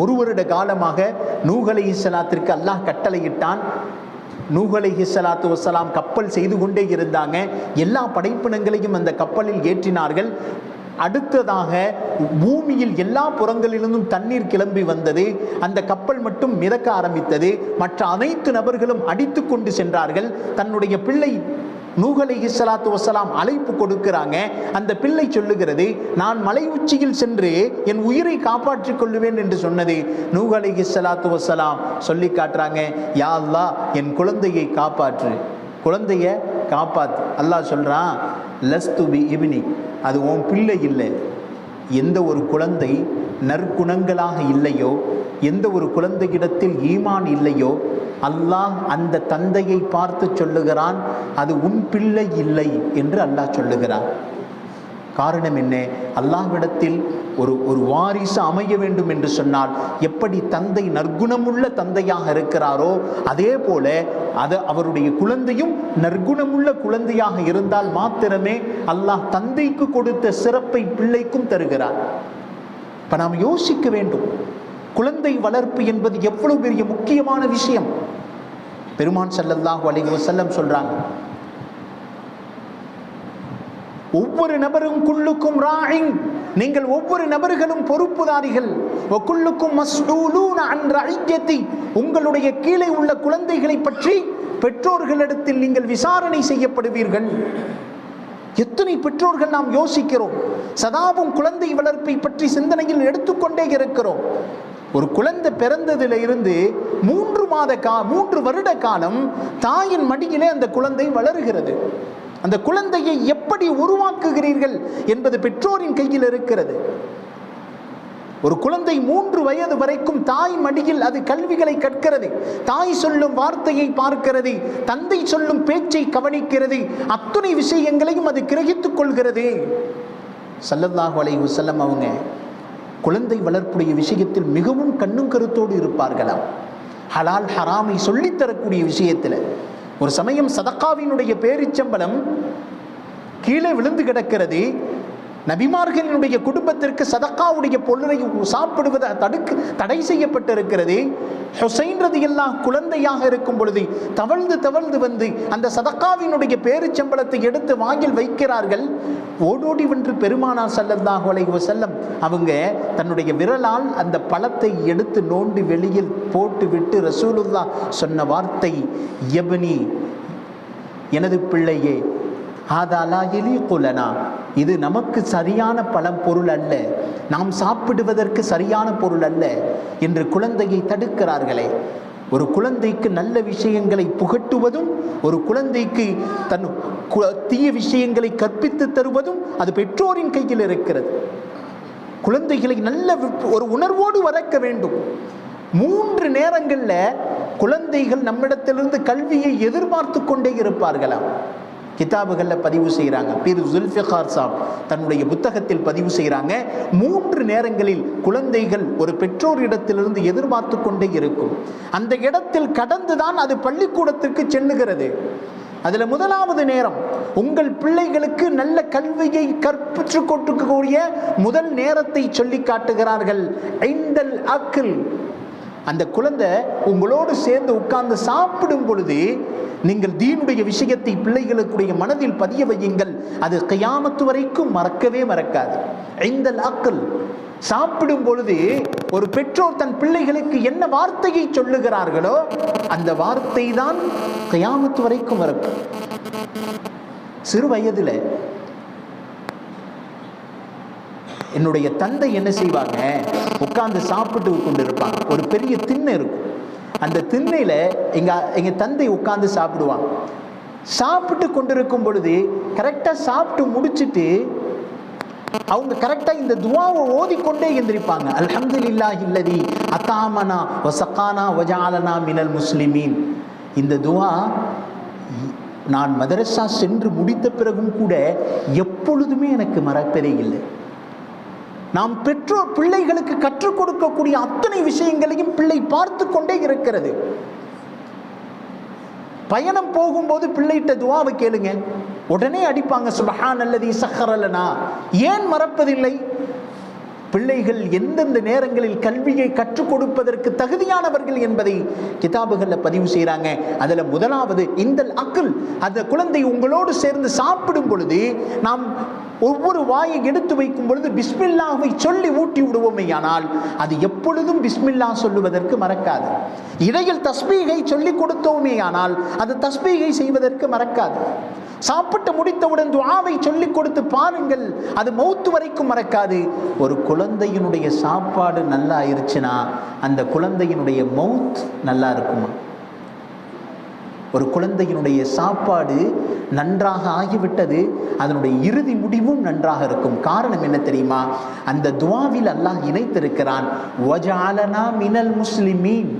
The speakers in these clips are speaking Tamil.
ஒரு வருட காலமாக நூகலை இஸ்லாத்திற்கு அல்லாஹ் கட்டளையிட்டான். நூகலை ஹிஸ்ஸலாத்து வசலாம் கப்பல் செய்து கொண்டே இருந்தாங்க. எல்லா படைப்பினங்களையும் அந்த கப்பலில் ஏற்றினார்கள். அடுத்ததாக பூமியில் எல்லா புறங்களிலிருந்தும் தண்ணீர் கிளம்பி வந்தது. அந்த கப்பல் மட்டும் மிதக்க ஆரம்பித்தது. மற்ற அனைத்து நபர்களும் அடித்து கொண்டு சென்றார்கள். தன்னுடைய பிள்ளை நூகலை இஸ்லாத்து வசலாம் அழைப்பு கொடுக்கிறாங்க. அந்த பிள்ளை சொல்லுகிறது நான் மலை உச்சியில் சென்று என் உயிரை காப்பாற்றிக் கொள்ளுவேன் என்று சொன்னது நூகலை இஸ்லாத்து வசலாம் சொல்லி காட்டுறாங்க. யா அல்லா என் குழந்தையை காப்பாற்று. குழந்தைய காப்பாத்து. அல்லாஹ் சொல்கிறான் லஸ்து பி இபினி. அது உன் பிள்ளை இல்லை. எந்த ஒரு குழந்தை நற்குணங்களாக இல்லையோ எந்த ஒரு குழந்தையிடத்தில் ஈமான் இல்லையோ அல்லாஹ் அந்த தந்தையை பார்த்து சொல்லுகிறான் அது உன் பிள்ளை இல்லை என்று அல்லாஹ் சொல்லுகிறான். காரணம் என்ன? அல்லாஹ்விடத்தில் ஒரு ஒரு வாரிசு அமைய வேண்டும் என்று சொன்னால் எப்படி தந்தை நற்குணமுள்ள தந்தையாக இருக்கிறாரோ அதே போல அது அவருடைய குழந்தையும் நற்குணமுள்ள குழந்தையாக இருந்தால் மாத்திரமே அல்லாஹ் தந்தைக்கு கொடுத்த சிறப்பை பிள்ளைக்கும் தருகிறார் இப்போ நாம் யோசிக்க வேண்டும். குழந்தை வளர்ப்பு என்பது எவ்வளவு பெரிய முக்கியமான விஷயம். பெருமான் ஸல்லல்லாஹு அலைஹி செல்லம் சொல்றாங்க. ஒவ்வொரு நபரும் குள்ளுக்கும் ராயிங் நீங்கள் ஒவ்வொரு நபர்களும் பொறுப்புதாரிகள். ஒக்குள்ளுக்கும் மஸ்ஊலூன அன்ற ரஇய்யதி உங்களுடைய கீழே உள்ள குழந்தைகளை பற்றி பெற்றோர்களிடத்தில் நீங்கள் விசாரணை செய்யப்படுவீர்கள். எத்தனை பெற்றோர்கள் நாம் யோசிக்கிறோம். சதாவும் குழந்தை வளர்ப்பை பற்றி சிந்தனையில் எடுத்துக்கொண்டே இருக்கிறோம். ஒரு குழந்தை பிறந்ததில் இருந்து மூன்று மாத கா மூன்று வருட காலம் தாயின் மடியிலே அந்த குழந்தை வளருகிறது. அந்த குழந்தையை எப்படி உருவாக்குகிறீர்கள் என்பது பெற்றோரின் கையில் இருக்கிறது. ஒரு குழந்தை மூன்று வயது வரைக்கும் தாய் மடியில் அது கல்விகளை கற்கிறது. தாய் சொல்லும் வார்த்தையை பார்க்கிறது. தந்தை சொல்லும் பேச்சை கவனிக்கிறது. அத்துணை விஷயங்களையும் அது கிரகித்துக் கொள்கிறது. சல்லல்லாஹு அலைஹி செல்லம் அவங்க குழந்தை வளர்ப்புடைய விஷயத்தில் மிகவும் கண்ணும் கருத்தோடு இருப்பார்களாம். ஹலால் ஹராமை சொல்லித்தரக்கூடிய விஷயத்தில் ஒரு சமயம் சதக்காவினுடைய பேரிச்சம்பலம் கீழே விழுந்து கிடக்கிறது நபிமார்களினுடைய குடும்பத்திற்கு சதக்காவுடைய பொருளை சாப்பிடுவதை தடுக்கு தடை செய்யப்பட்டிருக்கிறது. ஹுசைன் ரதியெல்லாம் குழந்தையாக இருக்கும் பொழுது தவழ்ந்து தவழ்ந்து வந்து அந்த சதக்காவினுடைய பேருச்சம்பளத்தை எடுத்து வாங்கில் வைக்கிறார்கள். ஓடோடி வென்று பெருமானார் செல்லந்தாக செல்லம் அவங்க தன்னுடைய விரலால் அந்த பழத்தை எடுத்து நோண்டி வெளியில் போட்டு விட்டு ரசூலுல்லா சொன்ன வார்த்தை எபனி எனது பிள்ளையே ஆதாலா எலிகுலனா இது நமக்கு சரியான பழம் பொருள் அல்ல. நாம் சாப்பிடுவதற்கு சரியான பொருள் அல்ல என்று குழந்தையை தடுக்கிறார்களே. ஒரு குழந்தைக்கு நல்ல விஷயங்களை புகட்டுவதும் ஒரு குழந்தைக்கு தன் தீய விஷயங்களை கற்பித்து தருவதும் அது பெற்றோரின் கையில் இருக்கிறது. குழந்தைகளை நல்ல வி- ஒரு உணர்வோடு வளர்க்க வேண்டும். மூன்று நேரங்களில் குழந்தைகள் நம்மிடத்திலிருந்து கல்வியை எதிர்பார்த்து கொண்டே இருப்பார்களாம். கிதாபுகளில் பதிவு செய்கிறாங்க பீர் ஜுல்ஃபிகார் சாப் தன்னுடைய புத்தகத்தில் பதிவு செய்கிறாங்க மூன்று நேரங்களில் குழந்தைகள் ஒரு பெற்றோரிடத்திலிருந்து எதிர்பார்த்து கொண்டே இருக்கும். அந்த இடத்தில் கடந்துதான் அது பள்ளிக்கூடத்திற்கு செல்லுகிறது. அதில் முதலாவது நேரம் உங்கள் பிள்ளைகளுக்கு நல்ல கல்வியை கற்பிற்றுக் கொடுக்கக்கூடிய முதல் நேரத்தை சொல்லி காட்டுகிறார்கள். ஐந்தல் அக்கில் அந்த குழந்தை உங்களோடு சேர்ந்து உட்கார்ந்து சாப்பிடும் பொழுது நீங்கள் தீனுடைய விஷயத்தை பிள்ளைகளுக்குடைய மனதில் பதிய வையுங்கள். அது கையாமத்து வரைக்கும் மறக்கவே மறக்காது. ஐந்தல் அக்கல் சாப்பிடும் பொழுது ஒரு பெற்றோர் தன் பிள்ளைகளுக்கு என்ன வார்த்தையை சொல்லுகிறார்களோ அந்த வார்த்தை தான் கையாமத்து வரைக்கும் மறக்கும். சிறு வயதில் என்னுடைய தந்தை என்ன செய்வாங்க? உட்கார்ந்து சாப்பிட்டு கொண்டு இருப்பாங்க ஒரு பெரிய திண்ணை இருக்கும். அந்த திண்ணையில் எங்க எங்க தந்தை உட்காந்து சாப்பிடுவான். சாப்பிட்டு கொண்டிருக்கும் பொழுது கரெக்டா சாப்பிட்டு முடிச்சிட்டு அவங்க கரெக்டா இந்த துவாவை ஓதிக்கொண்டே எந்திரிப்பாங்க. அல்ஹம்துலில்லாஹி இல்லதி அத்தாமனா வசக்கானா வஜாலனா மினல் முஸ்லிமீன். இந்த துவா நான் மதரசா சென்று முடித்த பிறகும் கூட எப்பொழுதுமே எனக்கு மறப்பதே இல்லை. நாம் பெற்றோர் பிள்ளைகளுக்கு கற்றுக் கொடுக்கக்கூடிய அத்தனை விஷயங்களையும் பிள்ளை பார்த்து கொண்டே இருக்கிறது. பயணம் போகும்போது பிள்ளைகிட்ட துவாவை கேளுங்க. உடனே அடிப்பாங்க சுபஹான் அல்லது சஹரலனா. ஏன் மறப்பதில்லை? பிள்ளைகள் எந்தெந்த நேரங்களில் கல்வியை கற்றுக் கொடுப்பதற்கு தகுதியானவர்கள் என்பதை கிதாபுகளில் பதிவு செய்கிறாங்க அதில் முதலாவது இந்த அக்குல். அந்த குழந்தை உங்களோடு சேர்ந்து சாப்பிடும் பொழுது நாம் ஒவ்வொரு வாயை எடுத்து வைக்கும் பொழுது பிஸ்மில்லாவை சொல்லி ஊட்டி விடுவோமே ஆனால் அது எப்பொழுதும் பிஸ்மில்லா சொல்லுவதற்கு மறக்காது. இடையில் தஸ்பீகை சொல்லி கொடுத்தோமே ஆனால் அது தஸ்பீகை செய்வதற்கு மறக்காது. சாப்பிட்டு முடித்தவுடன் துவாவை சொல்லிக் கொடுத்து பாருங்கள் அது மௌத்து வரைக்கும் மறக்காது. ஒரு குழந்தையினுடைய சாப்பாடு நல்லா ஆயிருச்சுன்னா அந்த குழந்தையினுடைய மவுத் நல்லா இருக்குமா? ஒரு குழந்தையினுடைய சாப்பாடு நன்றாக ஆகிவிட்டது அதனுடைய இறுதி முடிவும் நன்றாக இருக்கும். காரணம் என்ன தெரியுமா? அந்த துவாவில் அல்லாஹ் இணைத்திருக்கிறான் மினல் முஸ்லிமீன்.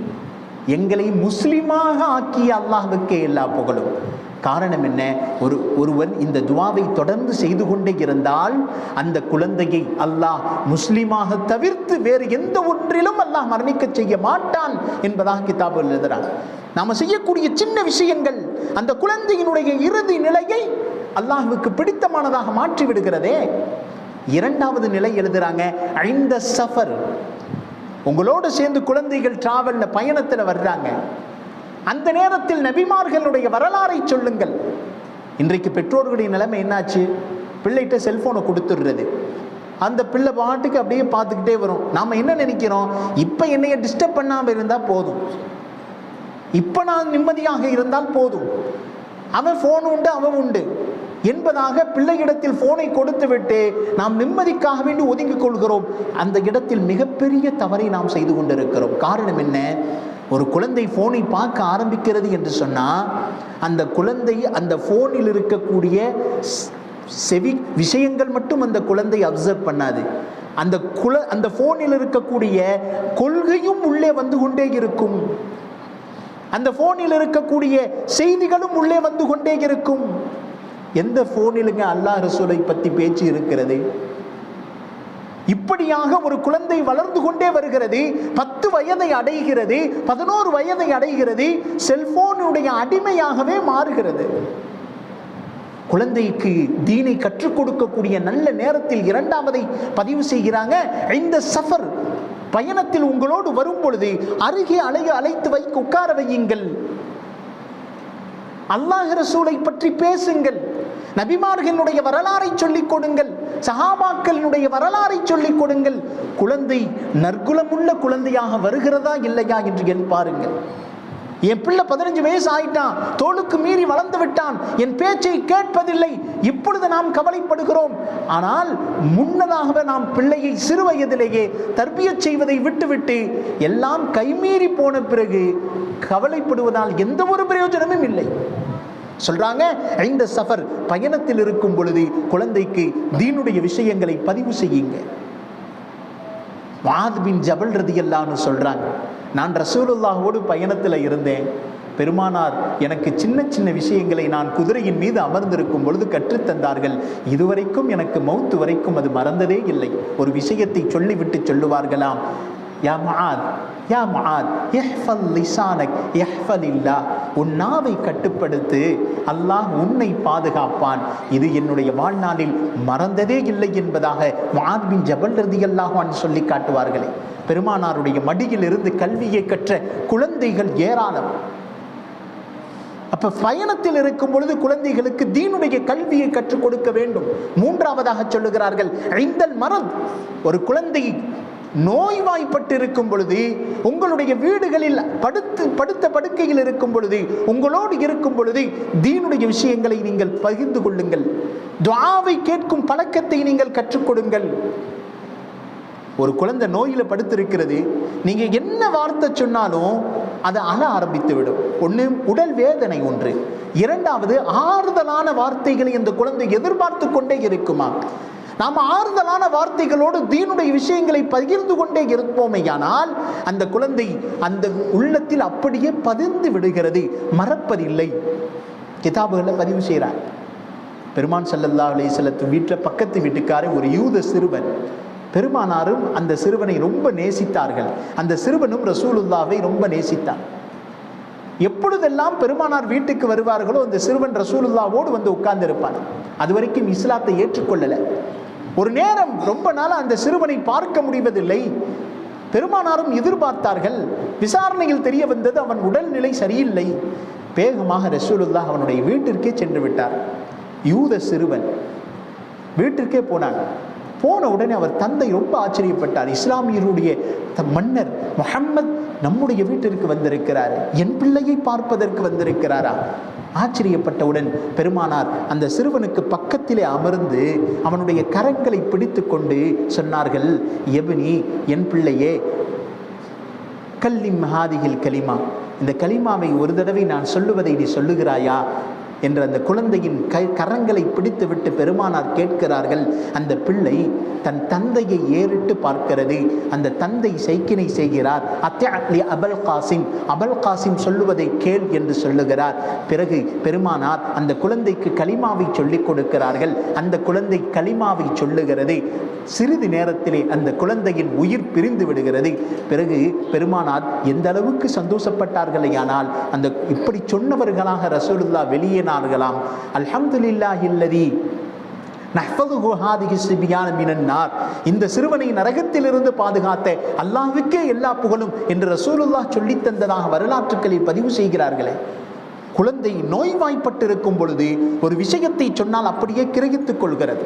எங்களை முஸ்லிமாக ஆக்கிய அல்லாஹுக்கே எல்லா புகழும். காரணம் என்ன? ஒரு ஒருவன் இந்த துவாவை தொடர்ந்து செய்து கொண்டே இருந்தால் அந்த குழந்தையை அல்லாஹ் முஸ்லீமாக தவிர்த்து வேறு எந்த ஒன்றிலும் அல்லாஹ் மரணிக்க செய்ய மாட்டான் என்பதாக கிதாபு எழுதுறான் நாம் செய்யக்கூடிய சின்ன விஷயங்கள் அந்த குழந்தையினுடைய இறுதி நிலையை அல்லாஹுக்கு பிடித்தமானதாக மாற்றி விடுகிறதே. இரண்டாவது நிலை எழுதுறாங்க ஐந்த சஃபர். உங்களோடு சேர்ந்து குழந்தைகள் டிராவலில் பயணத்தில் வர்றாங்க. அந்த நேரத்தில் நபிமார்களுடைய வரலாறை சொல்லுங்கள். இன்றைக்கு பெற்றோர்களுடைய நிலைமை என்னாச்சு? பிள்ளைகிட்ட செல்போனை கொடுத்துடுறது. அந்த பிள்ளை பாட்டுக்கு அப்படியே பார்த்துக்கிட்டே வரும். நாம் என்ன நினைக்கிறோம்? இப்போ என்னைய டிஸ்டர்ப் பண்ணாமல் இருந்தால் போதும். இப்போ நான் நிம்மதியாக இருந்தால் போதும். அவன் ஃபோன் உண்டு அவன் உண்டு. என்பதாக பிள்ளையிடத்தில் ஃபோனை கொடுத்து விட்டு நாம் நிம்மதிக்காக வேண்டி ஒதுங்கிக் கொள்கிறோம். அந்த இடத்தில் மிகப்பெரிய தவறை நாம் செய்து கொண்டிருக்கிறோம். காரணம் என்ன? ஒரு குழந்தை ஃபோனை பார்க்க ஆரம்பிக்கிறது என்று சொன்னால் அந்த குழந்தை அந்த ஃபோனில் இருக்கக்கூடிய செவி விஷயங்கள் மட்டும் அந்த குழந்தை அப்சர்வ் பண்ணாது. அந்த குல அந்த ஃபோனில் இருக்கக்கூடிய கொள்கையும் உள்ளே வந்து கொண்டே இருக்கும். அந்த ஃபோனில் இருக்கக்கூடிய செய்திகளும் உள்ளே வந்து கொண்டே இருக்கும். எந்த ஃபோனிலுங்க அல்லாஹ் ரசூலை பற்றி பேச்சு இருக்கிறது? இப்படியாக ஒரு குழந்தை வளர்ந்து கொண்டே வருகிறது. பத்து வயதை அடைகிறது. பதினோரு வயதை அடைகிறது. செல்போனுடைய அடிமையாகவே மாறுகிறது. குழந்தைக்கு தீனை கற்றுக் கொடுக்கக்கூடிய நல்ல நேரத்தில் இரண்டாவதை பதிவு செய்கிறாங்க. இந்த சஃபர் பயணத்தில் உங்களோடு வரும் பொழுது அருகே அலைய அழைத்து வைக்க உட்கார வையுங்கள். அல்லாஹ் ரசூலை பற்றி பேசுங்கள். நபிமார்களுடைய வரலாறை சொல்லிக் கொடுங்கள். சஹாபாக்களினுடைய வரலாறை சொல்லிக் கொடுங்கள். குழந்தை நற்குலமுள்ள குழந்தையாக வருகிறதா இல்லையா என்று என் பாருங்கள். என் பிள்ளை பதினஞ்சு வயசு ஆயிட்டான் தோளுக்கு மீறி வளர்ந்து விட்டான். என் பேச்சை கேட்பதில்லை. இப்பொழுது நாம் கவலைப்படுகிறோம். ஆனால் முன்னதாகவே நாம் பிள்ளையை சிறு வயதிலேயே தர்பியச் செய்வதை விட்டுவிட்டு எல்லாம் கைமீறி போன பிறகு கவலைப்படுவதால் எந்த ஒரு பிரயோஜனமும் இல்லை. சொல்றாங்க. இந்த சஃபர் பயணத்தில் இருக்கும் பொழுது குழந்தைக்கு தீனுடைய விஷயங்களை பதிவு செய்யுங்க. வாத்பின் ஜபல் ரதியல்லான்னு சொல்றாங்க. நான் ரசூலுல்லாஹோடு பயணத்தில் இருந்தேன். பெருமானார் எனக்கு சின்ன சின்ன விஷயங்களை நான் குதிரையின் மீது அமர்ந்திருக்கும் பொழுது கற்றுத்தந்தார்கள் இதுவரைக்கும் எனக்கு மௌத்து வரைக்கும் அது மறந்ததே இல்லை. ஒரு விஷயத்தை சொல்லிவிட்டு சொல்லுவார்களாம். யா மஆத் யா மஆத் இஹ்ஃபல் லிசானக் இஹ்ஃபலில்லா உன் நாவை கட்டுப்படுத்து அல்லாஹ் உன்னை பாதுகாப்பான் இது என்னுடைய வாழ்நாளில் மறந்ததே இல்லை என்பதாக முஆத் பின் ஜபல் ரதி அல்லாஹான் சொல்லி காட்டுவார்களே பெருமானாருடைய மடியில் இருந்து கல்வியை கற்ற குழந்தைகள் ஏராளம் அப்போ பயணத்தில் இருக்கும் பொழுது குழந்தைகளுக்கு தீனுடைய கல்வியை கற்றுக் கொடுக்க வேண்டும் மூன்றாவதாக சொல்லுகிறார்கள் ஐந்தல் மரம் ஒரு குழந்தை நோய்வாய்ப்பட்டிருக்கும் பொழுது உங்களுடைய வீடுகளில் படுத்து படுத்த படுக்கையில் இருக்கும் பொழுது உங்களோடு இருக்கும் பொழுது தீனுடைய விஷயங்களை நீங்கள் பகிர்ந்து கொள்ளுங்கள். துவாவை கேட்கும் பழக்கத்தை நீங்கள் கற்றுக் கொடுங்கள் ஒரு குழந்தை நோயில படுத்திருக்கிறது நீங்கள் என்ன வார்த்தை சொன்னாலும் அதை அழ ஆரம்பித்து விடும் ஒன்று உடல் வேதனை ஒன்று. இரண்டாவது ஆறுதலான வார்த்தைகளை இந்த குழந்தை எதிர்பார்த்து கொண்டே இருக்குமா? நாம் ஆறுதலான வார்த்தைகளோடு தீனுடைய விஷயங்களை பகிர்ந்து கொண்டே இருப்போமேயானால் அந்த குழந்தை அந்த உள்ளத்தில் அப்படியே பதிர்ந்து விடுகிறது. மறப்பதில்லை. கிதாபுகளை பதிவு செய்கிறார். பெருமான் ஸல்லல்லாஹு அலி செல்லத்து வீட்டில் பக்கத்து வீட்டுக்காரர் ஒரு யூத சிறுவன். பெருமானாரும் அந்த சிறுவனை ரொம்ப நேசித்தார்கள். அந்த சிறுவனும் ரசூலுல்லாவை ரொம்ப நேசித்தார். எப்பொழுதெல்லாம் பெருமானார் வீட்டுக்கு வருவார்களோ அந்த சிறுவன் ரசூலுல்லாவோடு வந்து உட்கார்ந்து இருப்பான் அது வரைக்கும் இஸ்லாத்தை ஏற்றுக்கொள்ளலை. ஒரு நேரம் ரொம்ப நாள் அந்த சிறுவனை பார்க்க முடிவதில்லை. பெருமானாரும் எதிர்பார்த்தார்கள். விசாரணையில் தெரிய வந்தது அவன் உடல்நிலை சரியில்லை. வேகமாக ரசூலுல்லா அவனுடைய வீட்டிற்கே சென்று விட்டார். யூத சிறுவன் வீட்டிற்கே போனான். போன உடனே அவர் தந்தை ரொம்ப ஆச்சரியப்பட்டார். இஸ்லாமியருடைய த- மன்னர் முஹம்மத் நம்முடைய வீட்டிற்கு வந்திருக்கிறார் என் பிள்ளையை பார்ப்பதற்கு வந்திருக்கிறாரா? ஆச்சரியப்பட்டவுடன் பெருமானார் அந்த சிறுவனுக்கு பக்கத்திலே அமர்ந்து அவனுடைய கரங்களை பிடித்து கொண்டு சொன்னார்கள் எபினி என் பிள்ளையே கல்லிம் ஹாதிகில் கலிமா. இந்த கலிமாவை ஒரு தடவை நான் சொல்லுவதை நீ சொல்லுகிறாயா? என்று அந்த குழந்தையின் கை கரங்களை பிடித்துவிட்டு பெருமானார் கேட்கிறார்கள். அந்த பிள்ளை தன் தந்தையை ஏறிட்டு பார்க்கிறது. அந்த தந்தை சைக்கினை செய்கிறார். அத்யாலி அபல் காசிம். அபல் காசிம் சொல்லுவதை கேள் என்று சொல்லுகிறார். பிறகு பெருமானார் அந்த குழந்தைக்கு கலிமாவை சொல்லிக் கொடுக்கிறார்கள். அந்த குழந்தை கலிமாவை சொல்லுகிறது. சிறிது நேரத்திலே அந்த குழந்தையின் உயிர் பிரிந்து விடுகிறது. பிறகு பெருமானார் எந்த அளவுக்கு சந்தோஷப்பட்டார்களேயானால் அந்த இப்படி சொன்னவர்களாக ரசூலுல்லா வெளியே அல்ஹம்துலில்லாஹில்லதி. இந்த சிறுவனை நரகத்திலிருந்து பாதுகாத்த அல்லாஹ்வுக்கே எல்லா புகழும் என்று ரசூலுல்லா சொல்லி தந்ததாக வரலாற்றுக்களில் பதிவு செய்கிறார்களே. குழந்தை நோய்வாய்ப்பட்டிருக்கும் பொழுது ஒரு விஷயத்தை சொன்னால் அப்படியே கிரகித்துக் கொள்கிறது.